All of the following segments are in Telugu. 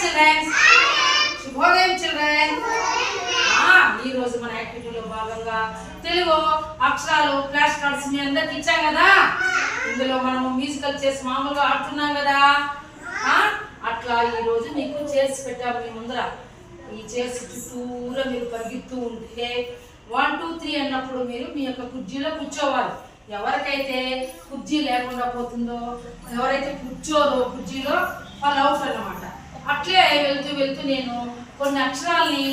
చిల్డ్రన్ శుభోదయం చిల్డ్రన్ ఈ రోజు మన యాక్టివిటీలో భాగంగా తెలుగు అక్షరాలు ఫ్లాష్ కార్డ్స్ మీ అందరికి ఇచ్చాం కదా? ఇందులో మనము మ్యూజికల్ చేసి మామూలుగా ఆడుతున్నాం కదా? అట్లా ఈ రోజు మీకు చేసి పెట్టాము మీ ముందర. ఈ చేసి చుట్టూరా మీరు పరిగెత్తూ ఉంటే వన్ టూ త్రీ అన్నప్పుడు మీరు మీ యొక్క కుర్చీలో కూర్చోవాలి. ఎవరికైతే కుర్చీ లేకుండా పోతుందో ఎవరైతే కూర్చోరో కుర్చీలో వాళ్ళు అవుట్ అన్నమాట అట్లే వెళ్తూ వెళ్తూ నేను కొన్ని అక్షరాల్ని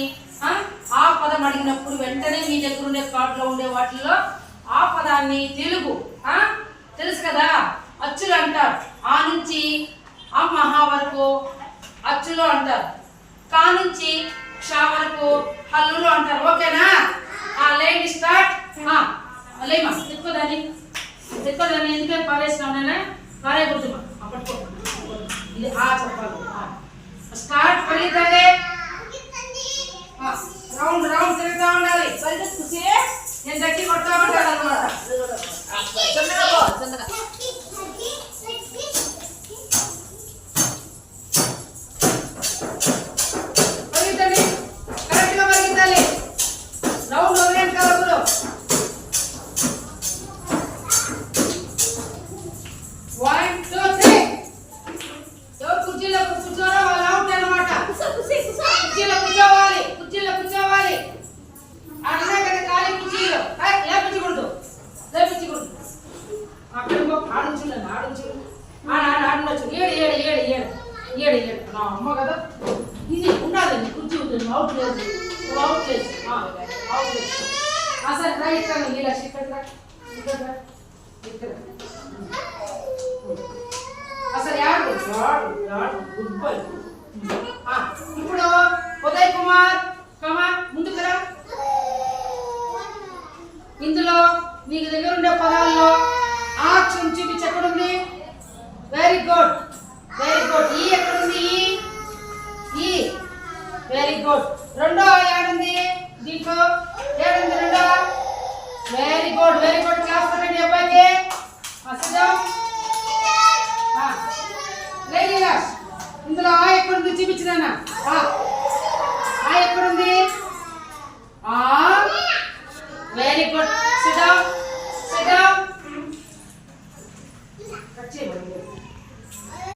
ఆ, పదం అడిగినప్పుడు వెంటనే మీ దగ్గర ఉండే కార్డులో ఉండే వాటిల్లో ఆ పదాన్ని తెలుగు తెలుసు కదా అచ్చులు అంటారు. ఆ నుంచి ఆ మహా వరకు అచ్చులు అంటారు. కా నుంచి క్షా వరకు హల్లులు అంటారు. ఓకేనా? ఆ లైన్ స్టార్ట్. లేమా ఎక్కువ దాన్ని ఎక్కువ దాన్ని ఎందుకంటే పారేసినావు నేనే పారే గుర్తుమా ఇది ఆ చెప్పాలి స్టార్ట్ పరిగెత్తాలి రౌండ్ రౌండ్ తిరుగుతా ఉండాలి పరిగెత్తుసి నేను దగ్గర ఏడు ఏడు నా అమ్మ కదా ఇది ఉండాలండి కుర్చీ ఉంటుంది అవుట్ లేదు అవుట్ లేదు ఆ, అవుట్ లేదు రా ఇక్కడ ఈ లక్ష ఇక్కడ రా, ఇక్కడ రా, ఇక్కడ అసలు యాడు యాడు యాడు గుడ్ బాయ్ ఇప్పుడు ఉదయ్ కుమార్ కమా ముందుకు రా ఇందులో నీకు దగ్గర ఉండే పదాల్లో ఆ చూపించి ఎక్కడుంది వెరీ గుడ్ రెండో ఏడుంది? దీంట్లో ఏడుంది రెండో? Very good very good class రండి అబ్బాయికి. లేదు ఇందులో ఆ ఎక్కడుంది చూపించినానా ఆ ఎక్కడుంది?